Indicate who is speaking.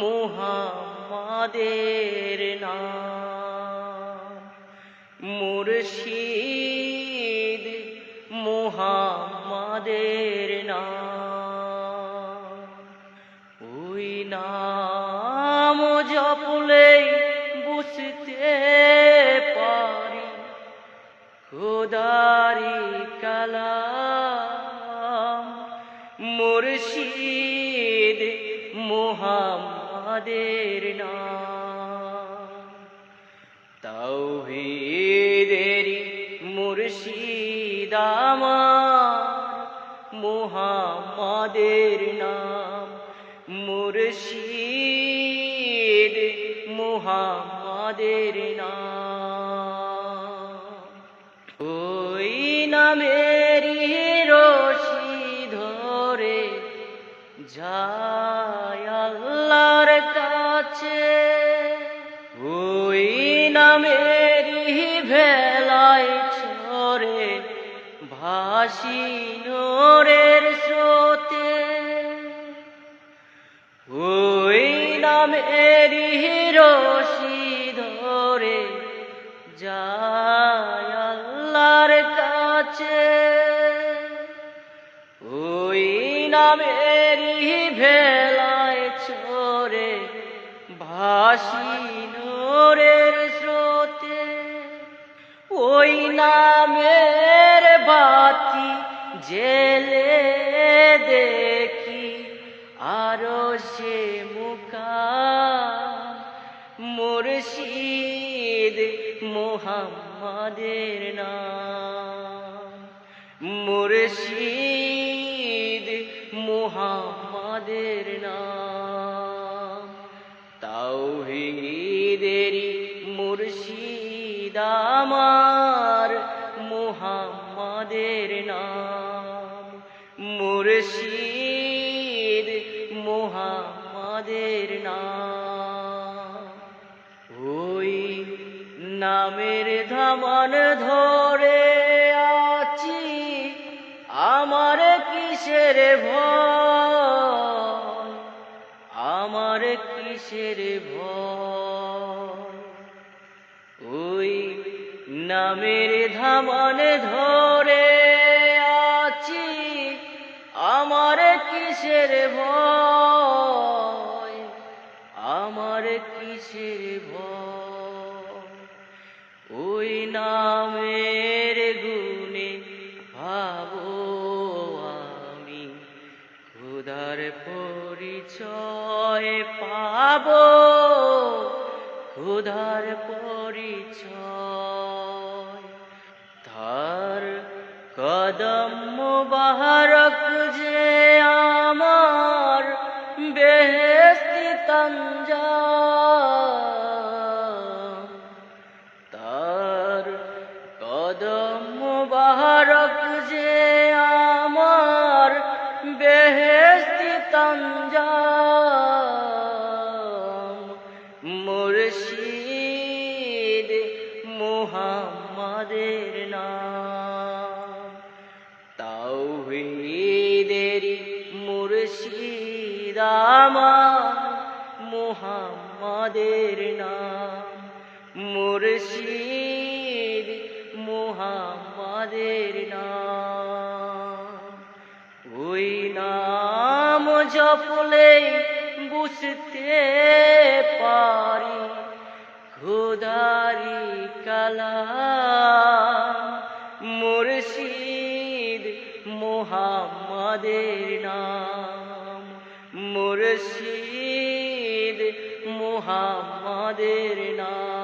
Speaker 1: মোহাম্মদের নাম। মুর্শিদ মোহাম্মদের নাম। ওই নাম জপলেই বুঝতে পারি খোদারি কালাম। মুর্শিদ মোহাম্মদের নাম তাওহীদেরি মুর্শিদ আমার মোহাম্মদের নাম মুর্শিদ মোহাম্মদের নাম। ওই নামেরই রশি ধরে যায় ভাসি নোরের স্রোতে। ওই নামেরই রশি ধরে যায় আল্লাহর কাছে। ওই নামেরই ভেলায় ছড়ে ভাসি নোরের স্রোতে। ওই বাতি জেলে দেখি আরও সে মুকা মুর্শিদ মোহাম্মদের নাম। মুর্শিদ মোহাম্মদের নাম। তাওহীদেরি মুর্শিদ আমার মোহাম্মদের নাম। মুর্শিদ মোহাম্মদের নাম। ওই নামের ধামান ধরে আছি আমার কিসের ভয়? আমার কিসের ভয়? ওই নামের ধামান ধরে কিসের ভয়? আমার কিসের ভয়? ওই নামের গুণে ভাবো আমি, খুদার পরিচয় পাব। খুদার পরিচয়, তার কদম মুবারক কদম মুবারক যে আমার বেহেস্তি তঞ্জাম, মুর্শিদ মুহাম্মাদের নাম। তাওহীদেরি মুর্শিদ আমার মুহাম্মাদের নাম, মুর্শিদ নাম। ওই নাম জপলে বুঝতে পারি খুদারি কালা মুর্শিদ মুহাম্মাদের নাম। মুর্শিদ মুহাম্মাদের নাম।